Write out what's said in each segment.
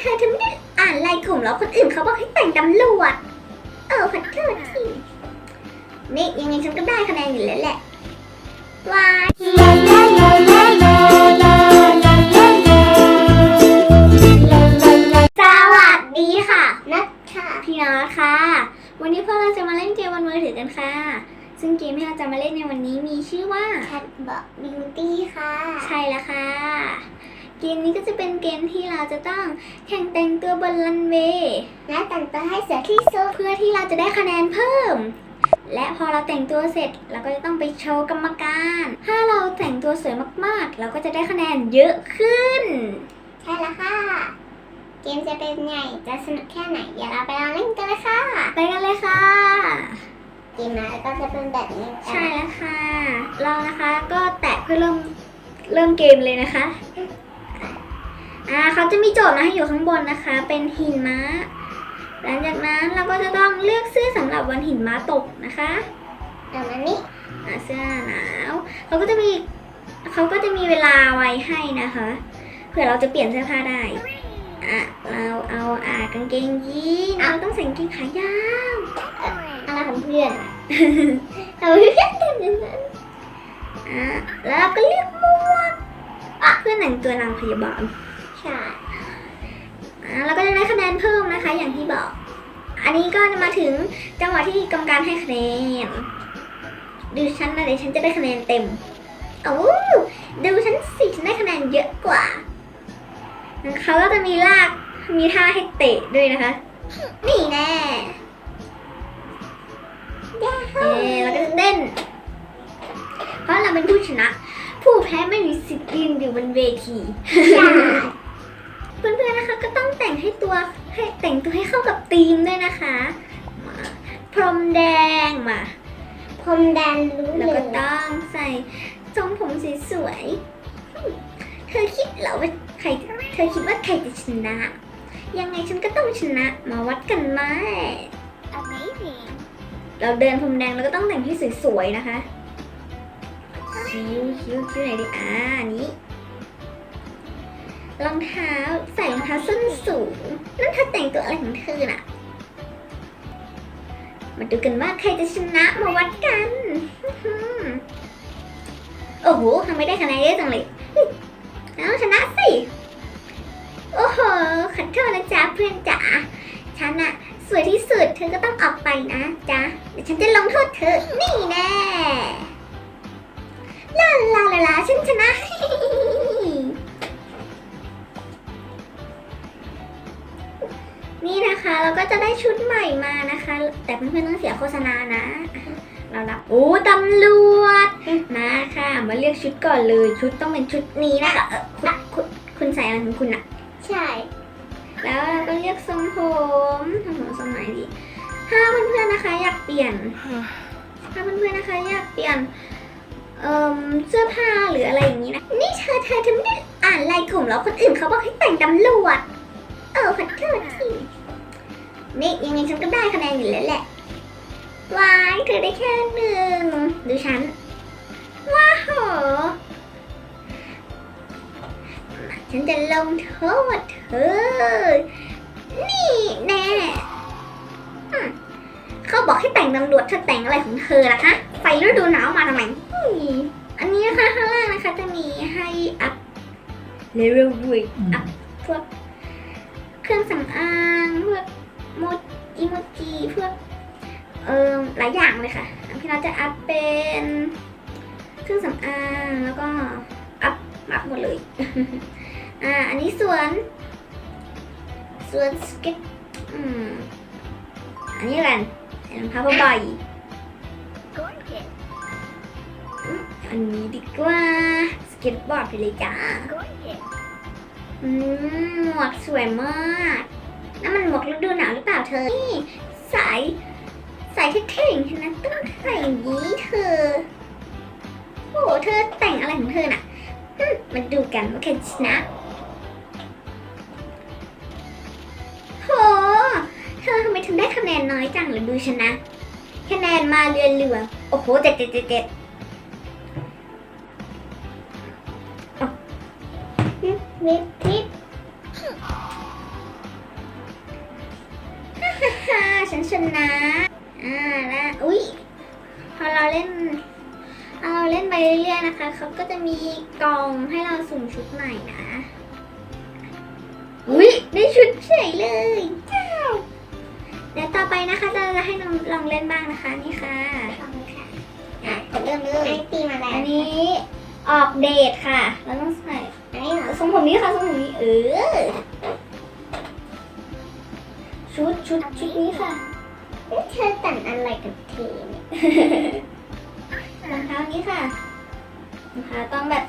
เธอเธอไม่ได้อ่านไลน์กลุ่มแล้วคนอื่นเขาบอกให้แต่งตำรวจ เออขอโทษทีนี่ยังไงฉันก็ได้คะแนนอยู่แล้วแหละวายสวัสดีค่ะ นัทค่ะ พี่นัทค่ะ วันนี้พวกเราจะมาเล่นเกมบนมือถือกันค่ะ ซึ่งเกมที่เราจะมาเล่นในวันนี้มีชื่อว่า แคทบอกบิวตี้ค่ะ ใช่แล้วค่ะ เกมนี้ก็จะเป็นเกมที่เราจะต้องแข่งแต่งตัวบนรันเวย์และแต่งตัวให้สวยที่สุดเพื่อที่เราจะได้คะแนนเพิ่ม และพอเราแต่งตัวเสร็จเราก็จะต้องไปโชว์กรรมการ ถ้าเราแต่งตัวสวยมากๆ เราก็จะได้คะแนนเยอะขึ้น ใช่แล้วค่ะ เกมจะเป็นไงจะสนุกแค่ไหนอย่าเราไปลองเล่นกันเลยค่ะ ไปกันเลยค่ะเกมนะก็จะเป็นแบบนี้ใช่แล้วค่ะ เรานะคะก็แตะเพื่อเริ่มเริ่มเกมเลยนะคะ อ่าเขาจะมีโจทย์นะให้อยู่ข้างบนนะคะ เป็นหินม้า หลังจากนั้นเราก็จะต้องเลือกเสื้อสำหรับวันหินม้าตกนะคะเอามานี่อ่าเสื้อหนาวเขาก็จะมีเขาก็จะมีเวลาไว้ให้นะคะเผื่อเราจะเปลี่ยนเสื้อผ้าได้อะเราเอาอ่ากางเกงยีนเราต้องใส่กางเกงขายาวอะไรของเพื่อนเอาเพื่อนกันอย่างนั้นอะแล้วเราก็เลือกหมวกอะเพื่อนแต่งตัวนางพยาบาล ใช่อะเราก็จะได้คะแนนเพิ่มนะคะ อย่างที่บอก อันนี้ก็จะมาถึงจังหวะที่กรรมการให้คะแนน ดูฉันนะเดี๋ยวฉันจะได้คะแนนเต็มโอ้ดูฉันสิฉันได้คะแนนเยอะกว่าเขาก็จะมีลากมีท่าให้เตะด้วยนะคะ นี่แน่ยาเอ๊ะแล้วก็จะเต้นเพราะเราเป็นผู้ชนะ ผู้แพ้ไม่มีสิทธิ์ยืนอยู่บนเวทีใช่ เพื่อนๆนะคะก็ต้องแต่งให้ตัวให้แต่งตัวให้เข้ากับธีมด้วยนะคะมาพรมแดงมาพรมแดนรู้แล้วเลก็ยต้องใส่ทรงผมสวยๆเธอคิดเหรอว่าใครเธอคิดว่าใครจะชนะ ยังไงฉันก็ต้องชนะมาวัดกันไหม Amazing เราเดินพรมแดงเราก็ต้องแต่งให้สวยๆนะคะ คิ้วคิ้วคิ้วไหนดีอ่าอันนี้ รองเท้าใส่รองเท้าส้นสูง นั่นเธอแต่งตัวอะไรของเธอน่ะ มาดูกันว่าใครจะชนะมาวัดกัน โอ้โหทำไม่ได้คะแนนเยอะจังเลยเอาชนะสิ โอ้โหขอโทษนะจ๊ะเพื่อนจ๋าฉันอะสวยที่สุดเธอก็ต้องออกไปนะจ๊ะเดี๋ยวฉันจะล โฆษณานะ เรารับโอ้ตำรวจมาค่ะ มาเลือกชุดก่อนเลย ชุดต้องเป็นชุดนี้นะคะเออคุณคุณคุณใส่อะไรของคุณอะใช่ แล้วเราก็เลือกทรงผมทำผมทรงไหนดีถ้าเพื่อนๆนะคะ อยากเปลี่ยน ถ้าเพื่อนๆนะคะ อยากเปลี่ยนเอ่อเสื้อผ้าหรืออะไรอย่างนี้นะ นี่เธอเธอเธอไม่ได้อ่านไลน์กลุ่มแล้วคนอื่นเขาบอกให้แต่งตำรวจ เออขอโทษทีนี่ยังไงฉันก็ได้คะแนนอยู่แล้วแหละ วายเธอได้แค่หนึ่งดูฉัน ว้าวโห ฉันจะลงโทษเธอ นี่แน่อืมเขาบอกให้แต่งตำรวจเธอแต่งอะไรของเธอล่ะฮะไฟฤดูหนาวมาทำไมอุ้ยอันนี้นะคะข้างล่างนะคะจะมีให้อัพเลเวลด้วยอัพพวกเครื่องสำอางพวกโมจิโมจิพวกเอ่อหลายอย่างเลยค่ะพี่เราจะอัพเป็นเครื่องสำอางแล้วก็อัพอัพหมดเลย อ่าอันนี้ส่วนส่วนสเก็ตอืมอันนี้กันรองเท้าผ้าใบอืมอันนี้ดีกว่าสเก็ตบอร์ดไปเลยจ้าอืมหมวกสวยมากนั่นมันหมวกฤดูหนาวหรือเปล่าเธอนี่สาย ใส่เท่ๆอย่างนั้นต้องใส่ยี้เธอ โอ้เธอแต่งอะไรของเธอน่ะมาดูกันว่าคชนะโหเธอทำไมถึงได้คะแนนน้อยจังหรือดูชนะ คะแนนมาเรือนเหลือโอ้โหเจ็ดเจ็ดเจ็ดเจ็ดวิบฮ่าฉันชนะ อ่าแล้วอุ้ยพอเราเล่นพอเราเล่นไปเรื่อยๆนะคะเขาก็จะมีกล่องให้เราสุ่มชุดใหม่นะอุ้ยได้ชุดเฉยเลยว้าวเดี๋ยวต่อไปนะคะจะจะให้น้องลองเล่นบ้างนะคะนี่ค่ะขอบคุณค่ะอะกดเริ่มเลไอยยตีมาแล้วอันนี้ ออกเดทค่ะ เราต้องใส่อันนี้เหรอทรงผมนี้ค่ะทรงผมนี้เออชุดชุดชุดนี้ค่ะ เธอแต่งอะไรกับเธอเนี่ยรองเท้านี้ค่ะรองเท้าต้องแบบ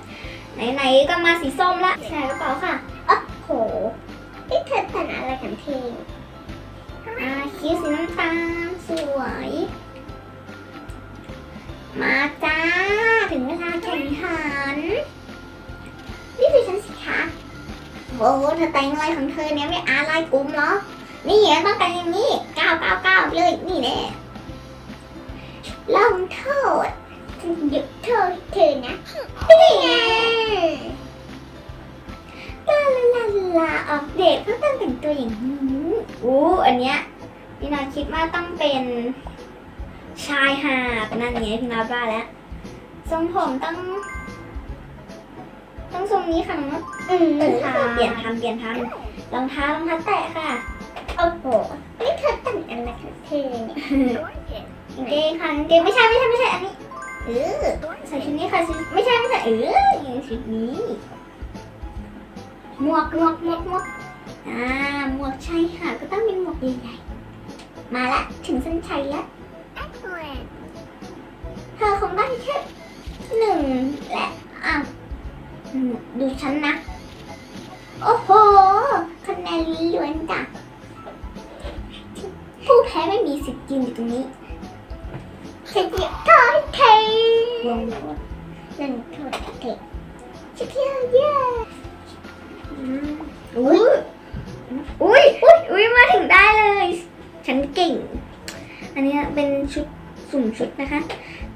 ไหนๆก็มาสีส้มละใส่กระเป๋าค่ะโหเอ๊ะเธอแต่งอะไรกับเธอเนี่อาคิ้วสีน้ำตาลสวย มาจ้า ถึงเวลาแข่งขัน นี่คือฉันสิคะโอ้โหเธอแต่งอะไรของเธอเนี่ยไม่อาลายกลุ่มเหรอ นี่ไงต้องแต่งอย่างนี้ ก้าวก้าวก้าเลยนี่แน่ลงโทษฉันหยุดโทษเธอนะนี่ไงลาลาลาลาอัปเดตก็ต้องแต่งตัวอย่างนี้อู้อันเนี้ยพี่นาคิดว่าต้องเป็นชายหาดนั่นไงพี่นาว่าแล้วทรงผมต้อง ต้องทรงนี้ค่ะน้องอืมเปลี่ยนทำเปลี่ยนทำรองเท้ารองเท้าแตะค่ะโอ้โห นี่เธอแต่งอะไรกับเธอเนี่ยกางเกงค่ะเกงไม่ใช่ไม่ใช่ไม่ใช่อันนี้เออใส่ชุดนี้ค่ะชุดไม่ใช่ไม่ใช่เอออย่ชุดนี้หมวกหมวกหมวกหมวกอ่าหมวกชายหาดก็ต้องเป็นหมวกใหญ่ๆมาละถึงเส้นชัยแล้วเธอคงได้แค่หนึ่งแหละอ้าวดูฉันนะ โอ้โหคะแนนล้วนจ้ะ ผู้แพ้ไม่มีสิทธิ์ยืนอยู่ตรงนี้ฉันหยุดโทษเธอวงโทษนั่นโทษเธอชิคกี้พายเยอืมอุ้ยอุ้ยอุ้ยอุ้ยมาถึงได้เลย ฉันเก่ง อันนี้เป็นชุดสุ่มชุดนะคะ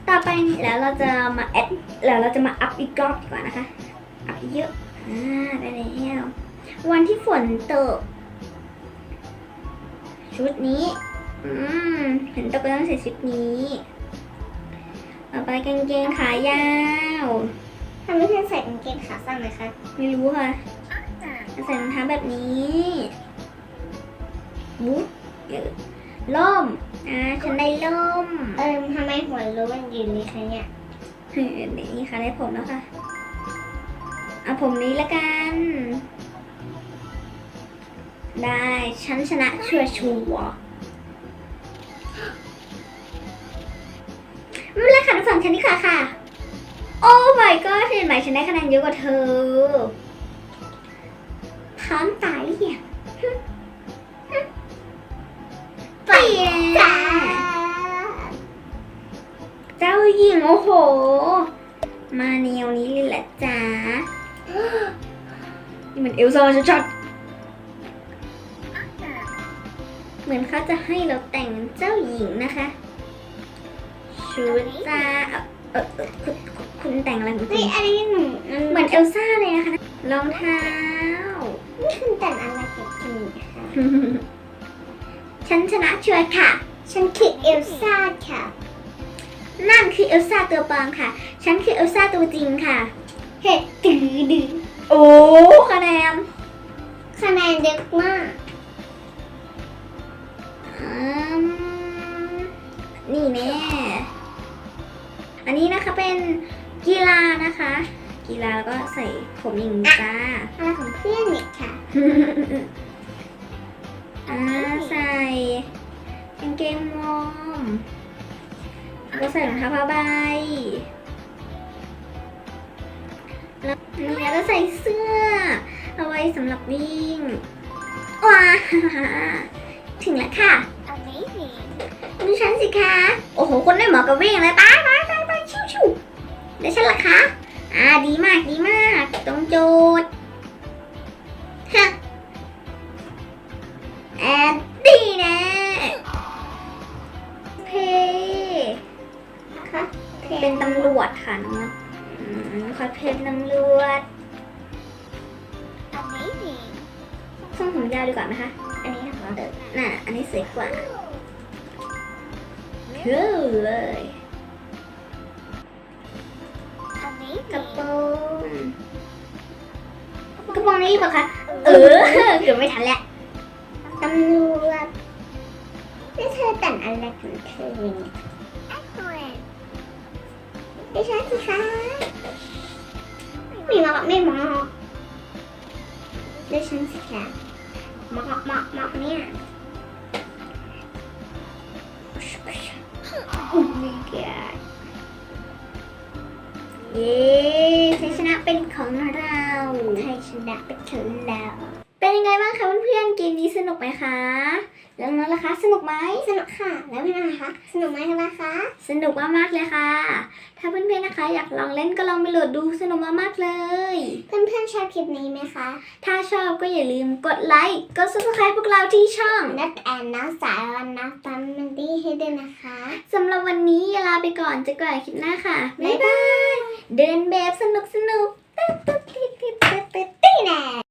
ต่อไปแล้วเราจะมาแอดแล้วเราจะมาอัพอีกรอบดีกว่านะคะ อัพเยอะ อ่าได้แล้ววันที่ฝนตก ชุดนี้ อืมฝนตกก็ต้องใส่ชุดนี้ ต่อไปกางเกงขายาวทำไมเธอใส่กางเกงขาสั้นนะคะไม่รู้ค่ะจะใส่รองเท้าแบบนี้บุ๊ทเดี๋ยวล่ม อ่าฉันได้ล่ม เออทำไมหัวรู้มันยืนนี่คะเนี่ยเฮ้ยนี่ค่ะได้ผมแล้วค่ะเอาผมนี้ละกัน ได้ฉันชนะชัวร์ชัวร์ไม่เป็นไรค่ะทุกฝั่งฉันนี่ค่ะค่ะ โอ้ my god เห็นหมฉันได้คะแนนเยอะกว่าเธอพร้อมตายหรือยังฮึฮึตีแล้จ้าวเจ้าหญิงโอ้โห มาแนวนี้เลยแหละจ้านี่มันเอลซ่าชัดๆ เหมือนเขาจะให้เราแต่งเจ้าหญิงนะคะชุดจ้าเออเออคุณคุณแต่งอะไรของคุเฮ้ยณอันนี้หนูมันเหมือนเอลซ่าเลยนะคะรองเท้า นี่คุณแต่งอะไรกับเธอคะฉันชนะชัวร์ค่ะ ฉันคือเอลซ่าค่ะ นั่นคือเอลซ่าตัวปลอมค่ะ ฉันคือเอลซ่าตัวจริงค่ะ เห็ดตือดือโอ้คะแนนคะแนนเยอะมากอืม นี่แน่อันนี้นะคะเป็นกีฬานะคะ กีฬาแล้วก็ใส่ผมอย่างนี้จ้าอะไรของเพื่อนเนี่ยค่ะอ่าใส่กางเกงวอร์มแล้วก็ใส่รองเท้าผ้าใบแล้วนี่แล้วก็ใส่เสื้อ เอาไว้สำหรับวิ่ง ว้า ถึงแล้วค่ะ Amazing ดูฉันสิคะ โอ้โห คนได้เหมาะกับวิ่งเลยไปไปไปไปชิวชิวๆแล้วฉันล่ะคะ อ่า ดีมาก ดีมาก ตรงโจทย์ฮะแอดดีนะเพค่ะเป็นตำรวจค่ะน้องอืมคอยเพลตำรวจ Amazing ทรงผมยาวดีกว่าไหมคะ อันนี้เหรอเออน่ะ อันนี้สวยกว่า อเลยอันนี้กระโปรงกระโปรงนี้ปล่าคะ เออเกือบไม่ทันแล้วตำรวจนี่เธอแต่งอะไรของเธอเนี่ยไม่ใช่สิคะไม่มาไม่มาะดิฉันสิคะมาะมาะมาเนี่ย เย้ชัยชนะเป็นของเราชัยชนะเป็นของเรา เป็นยังไงบ้างคะเพื่อนๆเกมนี้สนุกไหมคะ แล้วน้องล่ะคะ สนุกไหมสนุกค่ะ แล้วพี่นายคะสนุกไหมคะ สนุกมากๆเลยค่ะ ถ้าเพื่อนๆนะคะ อยากลองเล่นก็ลองไปโหลดดูสนุกมากๆเลย เพื่อนๆชอบคลิปนี้ไหมคะ ถ้าชอบก็อย่าลืมกดไลค์กด subscribe พวกเราที่ช่องนัดแอนน้องสาวน้องฟัมมันดี้ให้ด้วยนะคะสำหรับวันนี้ลาไปก่อนเจะก่อนคลิปหน้าค่ะบ๊ายบายเดินแบบสนุกสนุกๆ